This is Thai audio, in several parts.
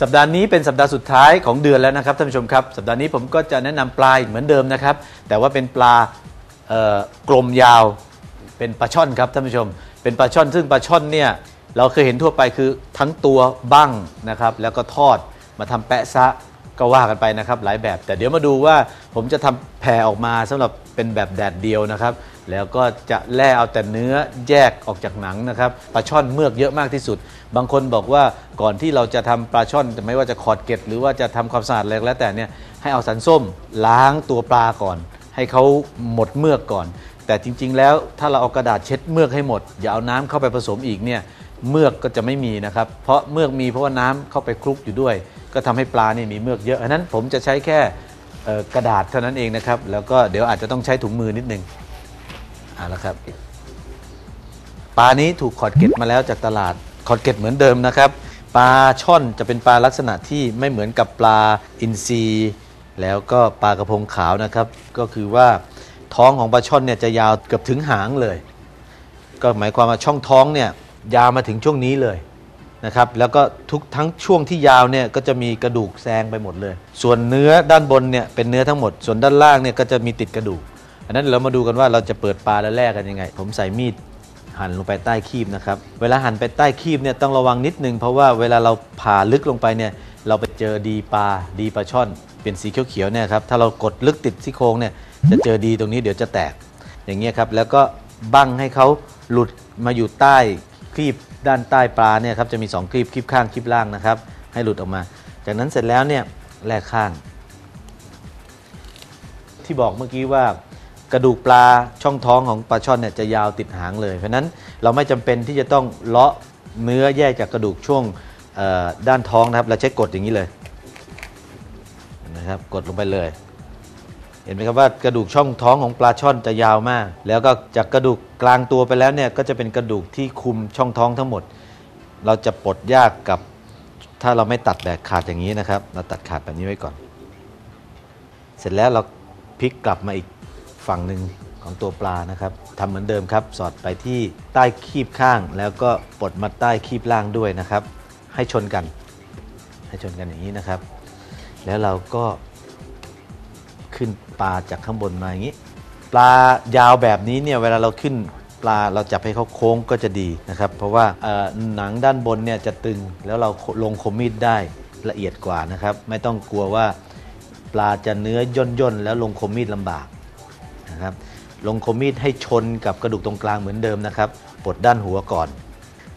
สัปดาห์นี้เป็นสัปดาห์สุดท้ายของเดือนแล้วนะครับท่านผู้ชมครับสัปดาห์นี้ผมก็จะแนะนำปลาอีกเหมือนเดิมนะครับ แต่ว่าเป็นปลากลมยาวเป็นปลาช่อนครับท่านผู้ชม เป็นปลาช่อน ซึ่งปลาช่อนเนี่ยเราเคยเห็นทั่วไปคือทั้งตัวบ้างนะครับ แล้วก็ทอดมาทำแปะซะก็ว่ากันไปนะครับหลายแบบ แต่เดี๋ยวมาดูว่าผมจะทำแผ่ออกมาสำหรับเป็นแบบแดดเดียวนะครับ แล้วก็จะแล่เอาแต่เนื้อแยกออกจากหนังนะครับปลาช่อนเมือกเยอะมากที่สุด บางคนบอกว่าก่อนที่เราจะทำปลาช่อนไม่ว่าจะขอดเกล็ดหรือว่าจะทำความสะอาดอะไรแล้วแต่เนี่ยให้เอาสันส้มล้างตัวปลาก่อน ให้เขาหมดเมือกก่อน แต่จริง ๆ แล้วถ้าเราเอากระดาษเช็ดเมือกให้หมด อย่าเอาน้ำเข้าไปผสมอีกเนี่ยเมือกก็จะไม่มีนะครับ เพราะเมือกมีเพราะว่าน้ำเข้าไปคลุกอยู่ด้วย ก็ทำให้ปลานี่มีเมือกเยอะอันนั้นผมจะใช้แค่กระดาษเท่านั้นเองนะครับแล้วก็เดี๋ยวอาจจะต้องใช้ถุงมือนิดนึง เอาละครับปลานี้ถูกขอดเก็ดมาแล้วจากตลาดขอดเก็ดเหมือนเดิมนะครับ ปลาช่อนจะเป็นปลาลักษณะที่ไม่เหมือนกับปลาอินทรีแล้วก็ปลากระพงขาวนะครับ ก็คือว่าท้องของปลาช่อนเนี่ยจะยาวเกือบถึงหางเลย ก็หมายความว่าช่องท้องเนี่ยยาวมาถึงช่วงนี้เลยนะครับ แล้วก็ทุกทั้งช่วงที่ยาวเนี่ยก็จะมีกระดูกแซงไปหมดเลย ส่วนเนื้อด้านบนเนี่ยเป็นเนื้อทั้งหมด ส่วนด้านล่างเนี่ยก็จะมีติดกระดูก อันนั้นเรามาดูกันว่าเราจะเปิดปลาแล้วแลกกันยังไง ผมใส่มีดหั่นลงไปใต้คีบนะครับ เวลาหั่นไปใต้คีบเนี่ยต้องระวังนิดนึง เพราะว่าเวลาเราผ่าลึกลงไปเนี่ยเราไปเจอดีปลาดีปลาช่อน เป็นสีเขียวๆเนี่ยครับถ้าเรากดลึกติดซี่โครงเนี่ยจะเจอดีตรงนี้เดี๋ยวจะแตก อย่างเงี้ยครับแล้วก็บั้งให้เขาหลุดมาอยู่ใต้ครีบด้านใต้ปลาเนี่ยครับจะมีสองครีบครีบข้างครีบล่างนะครับ ให้หลุดออกมา จากนั้นเสร็จแล้วเนี่ยแลกข้าง ที่บอกเมื่อกี้ว่า กระดูกปลาช่องท้องของปลาช่อนเนี่ยจะยาวติดหางเลย เพราะนั้นเราไม่จำเป็นที่จะต้องเลาะเนื้อแยกจากกระดูกช่วงด้านท้องนะครับ เราใช้กดอย่างนี้เลยนะครับกดลงไปเลย เห็นไหมครับว่ากระดูกช่องท้องของปลาช่อนจะยาวมาก แล้วก็จากกระดูกกลางตัวไปแล้วเนี่ยก็จะเป็นกระดูกที่คุมช่องท้องทั้งหมด เราจะปลดยากกับถ้าเราไม่ตัดแบบขาดอย่างนี้นะครับ เราตัดขาดแบบนี้ไว้ก่อน เสร็จแล้วเราพลิกกลับมาอีก ฝั่งหนึ่งของตัวปลานะครับทำเหมือนเดิมครับ สอดไปที่ใต้คีบข้าง แล้วก็ปลดมาใต้คีบล่างด้วยนะครับ ให้ชนกัน ให้ชนกันอย่างนี้นะครับ แล้วเราก็ขึ้นปลาจากข้างบนมาอย่างนี้ ปลายาวแบบนี้เนี่ยเวลาเราขึ้นปลาเราจับให้เขาโค้งก็จะดีนะครับ เพราะว่าหนังด้านบนเนี่ยจะตึงแล้วเราลงคมมีดได้ละเอียดกว่านะครับ ไม่ต้องกลัวว่าปลาจะเนื้อย่นย่นๆแล้วลงคมมีดลำบาก นะครับ ลงคมมีดให้ชนกับกระดูกตรงกลางเหมือนเดิมนะครับปลดด้านหัวก่อน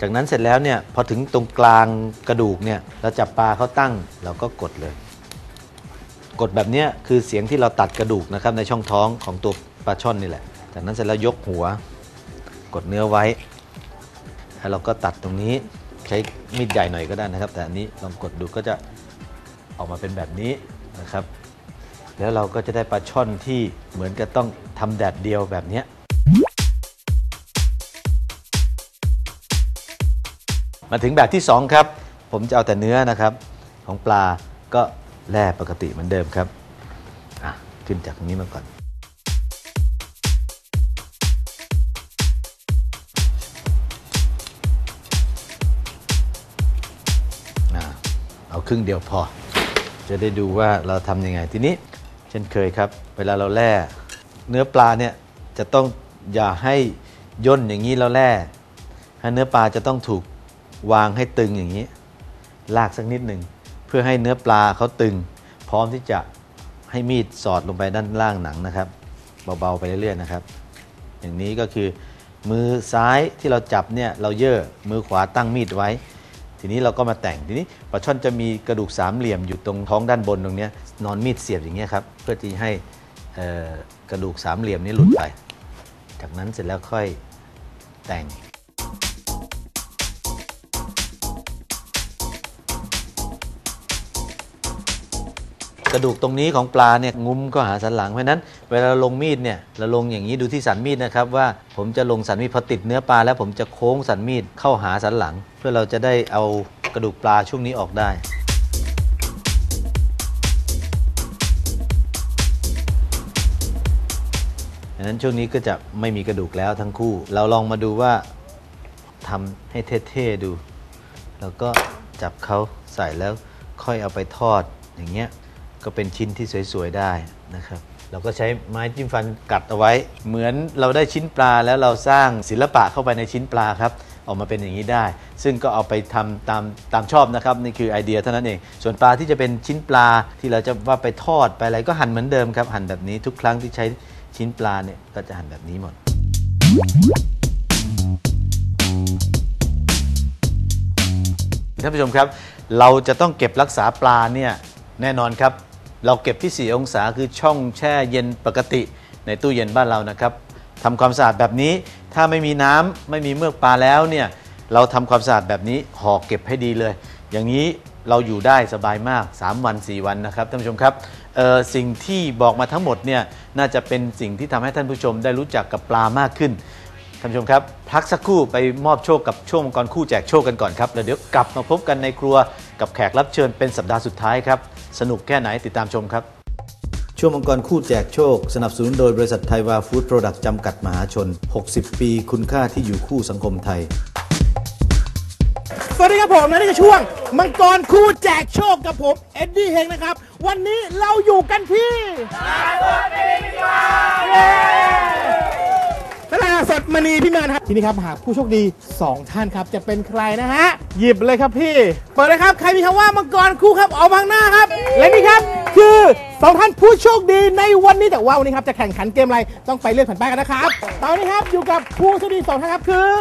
จากนั้นเสร็จแล้วเนี่ยพอถึงตรงกลางกระดูกเนี่ยเราจับปลาเขาตั้งเราก็กดเลย กดแบบนี้คือเสียงที่เราตัดกระดูกนะครับในช่องท้องของตัวปลาช่อนนี่แหละ จากนั้นเสร็จแล้วยกหัว กดเนื้อไว้แล้วเราก็ตัดตรงนี้ใช้มีดใหญ่หน่อยก็ได้นะครับ แต่อันนี้ลองกดดูก็จะออกมาเป็นแบบนี้นะครับ แล้วเราก็จะได้ปลาช่อนที่เหมือนกับต้องทำแดดเดียวแบบนี้มาถึงแบบที่ 2 ครับ ผมจะเอาแต่เนื้อนะครับ ของปลาก็แล่ปกติเหมือนเดิมครับอะขึ้นจากตรงนี้มาก่อนอเอาครึ่งเดียวพอ จะได้ดูว่าเราทำยังไงทีนี้ เช่นเคยครับ เวลาเราแล่เนื้อปลาเนี่ยจะต้องอย่าให้ย่นอย่างนี้แล้วแล่ให้เนื้อปลาจะต้องถูกวางให้ตึงอย่างนี้ ลากสักนิดหนึ่งเพื่อให้เนื้อปลาเขาตึง พร้อมที่จะให้มีดสอดลงไปด้านล่างหนังนะครับ เบาๆไปเรื่อยๆนะครับ อย่างนี้ก็คือมือซ้ายที่เราจับเนี่ยเราเย่อมือขวาตั้งมีดไว้ ทีนี้เราก็มาแต่งทีนี้ปลาช่อนจะมีกระดูกสามเหลี่ยมอยู่ตรงท้องด้านบนตรงนี้นอนมีดเสียบอย่างเงี้ยครับเพื่อที่ให้กระดูกสามเหลี่ยมนี้หลุดไป จากนั้นเสร็จแล้วค่อยแต่งกระดูกตรงนี้ของปลาเนี่ยงุ้มก็หาสันหลังเพราะนั้น เวลาลงมีดเนี่ยเราลงอย่างนี้ดูที่สันมีดนะครับว่าผมจะลงสันมีดพอติดเนื้อปลาแล้วผมจะโค้งสันมีดเข้าหาสันหลัง พื่อเราจะได้เอากระดูกปลาช่วงนี้ออกได้ ดังนั้นช่วงนี้ก็จะไม่มีกระดูกแล้วทั้งคู่ เราลองมาดูว่าทำให้เท่ๆดู แล้วก็จับเขาใส่แล้วค่อยเอาไปทอดอย่างเงี้ยก็เป็นชิ้นที่สวยๆได้นะครับ เราก็ใช้ไม้จิ้มฟันกัดเอาไว้ เหมือนเราได้ชิ้นปลาแล้วเราสร้างศิลปะเข้าไปในชิ้นปลาครับ ออกมาเป็นอย่างนี้ได้ ซึ่งก็เอาไปทำตามตามชอบนะครับนี่คือไอเดียเท่านั้นเอง ส่วนปลาที่จะเป็นชิ้นปลาที่เราจะว่าไปทอดไปอะไรก็หั่นเหมือนเดิมครับหั่นแบบนี้ทุกครั้งที่ใช้ชิ้นปลาเนี่ยก็จะหั่นแบบนี้หมด ท่านผู้ชมครับ เราจะต้องเก็บรักษาปลาเนี่ยแน่นอนครับ เราเก็บที่ 4 องศาคือช่องแช่เย็นปกติในตู้เย็นบ้านเรานะครับทำความสะอาดแบบนี้ ถ้าไม่มีน้ำไม่มีเมือกปลาแล้วเนี่ยเราทำความสะอาดแบบนี้ห่อเก็บให้ดีเลย อย่างนี้เราอยู่ได้สบายมาก 3 วัน 4 วันนะครับท่านผู้ชมครับสิ่งที่บอกมาทั้งหมดเนี่ยน่าจะเป็นสิ่งที่ทำให้ท่านผู้ชมได้รู้จักกับปลามากขึ้นท่านผู้ชมครับพักสักครู่ไปมอบโชคกับช่วงมังกรคู่แจกโชคกันก่อนครับแล้วเดี๋ยวกลับมาพบกันในครัวกับแขกรับเชิญเป็นสัปดาห์สุดท้ายครับสนุกแค่ไหนติดตามชมครับ ช่วงมังกรคู่แจกโชค สนับสนุนโดยบริษัทไทยวาฟู้ดโปรดักต์จำกัดมหาชน 60 ปีคุณค่าที่อยู่คู่สังคมไทย สวัสดีครับผมและนี่คือช่วง มังกรคู่แจกโชคกับผมเอ็ดดี้เฮงนะครับ วันนี้เราอยู่กันที่ตลาดสดมณีพิมานครับทีนี้ครับหากผู้โชคดี 2 ท่านครับ จะเป็นใครนะฮะ หยิบเลยครับพี่ เปิดเลยครับ ใครมีคำว่ามังกรคู่ครับออกมาข้างหน้าครับ และนี่ครับคือ สองท่านผู้โชคดีในวันนี้แต่ว่าวันนี้ครับจะแข่งขันเกมอะไรต้องไปเลือกแผ่นป้ายกันนะครับตอนนี้ครับอยู่กับผู้โชคดีสองท่านครับคือ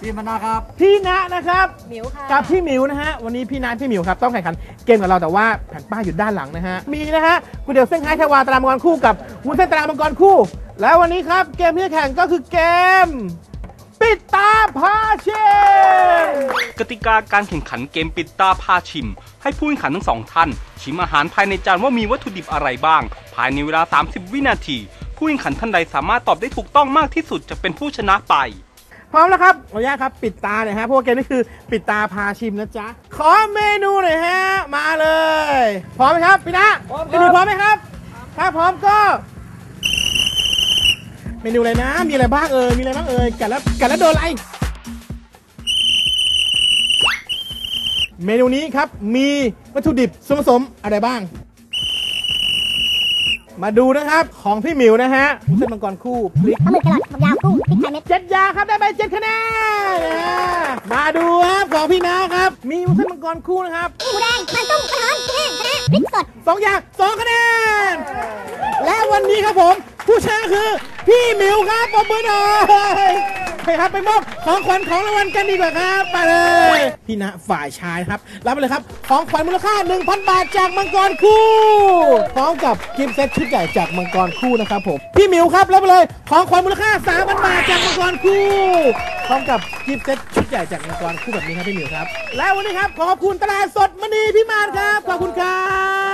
พี่มนาครับ พี่ณนะครับ หมิวค่ะ กับพี่หมิวนะฮะวันนี้พี่นัทพี่หมิวครับต้องแข่งขันเกมกับเราแต่ว่าแผ่นป้ายอยู่ด้านหลังนะฮะมีนะฮะกูเดียวเส้นไฮทวาตารางมังกรคู่กับวุ้นเส้นตารางมังกรคู่ แล้ววันนี้ครับเกมที่จะแข่งก็คือเกม ปิดตาพาเชมกติกาการแข่งขันเกมปิดตาพาชิม ให้ผู้แข่งขันทั้งสองท่าน ชิมอาหารภายในจานว่ามีวัตถุดิบอะไรบ้าง ภายในเวลา 30 วินาที ผู้แข่งขันท่านใดสามารถตอบได้ถูกต้องมากที่สุดจะเป็นผู้ชนะไป พร้อมแล้วครับขออนุญาตครับปิดตาหน่อยฮะเพราะว่าเกมนี้คือปิดตาพาชิมนะจ๊ะ ขอเมนูหน่อยฮะ มาเลย พร้อมไหมครับพี่นะพี่หมิวพร้อมไหมครับ ถ้าพร้อมก็ เมนูอะไรนะ มีอะไรบ้างเอ่ยมีอะไรบ้างเอ่ยกัดแล้วกัดแล้วโดนอะไร เมนูนี้ครับมีวัตถุดิบส่วนผสมอะไรบ้าง มาดูนะครับของพี่หมิวนะฮะวุ้นเส้นมังกรคู่พริกปลาหมึกแครอทฝักยาวกุ้งพริกไทยเม็ดเจ็ดอยางครับได้ไปเจ็ดคะแนนนะฮะมาดูครับของพี่นะครับ มีวุ้นเส้นมังกรคู่นะครับหมูแดงมันตุ้มกระท้อนแห้งคะน้าพริกสดสองอย่างสองคะแนนและวันนี้ครับผม ผู้ชนะคือ พี่หมิวครับปรบมือหน่อยไปครับไปมอบของขวัญของรางวัลกันดีกว่าครับไปเลย พี่ณฝ่ายชายครับ รับไปเลยครับ ของขวัญมูลค่า 1,000 บาทจากมังกรคู่พร้อมกับกิฟต์เซตชุดใหญ่จากมังกรคู่นะครับผมพี่หมิวครับรับไปเลย ของขวัญมูลค่า 3,000 บาทจากมังกรคู่พร้อมกับกิฟต์เซตชุดใหญ่จากมังกรคู่แบบนี้ครับพี่หมิวครับ และวันนี้ครับขอขอบคุณตลาดสดมณีพิมานครับขอบคุณครับ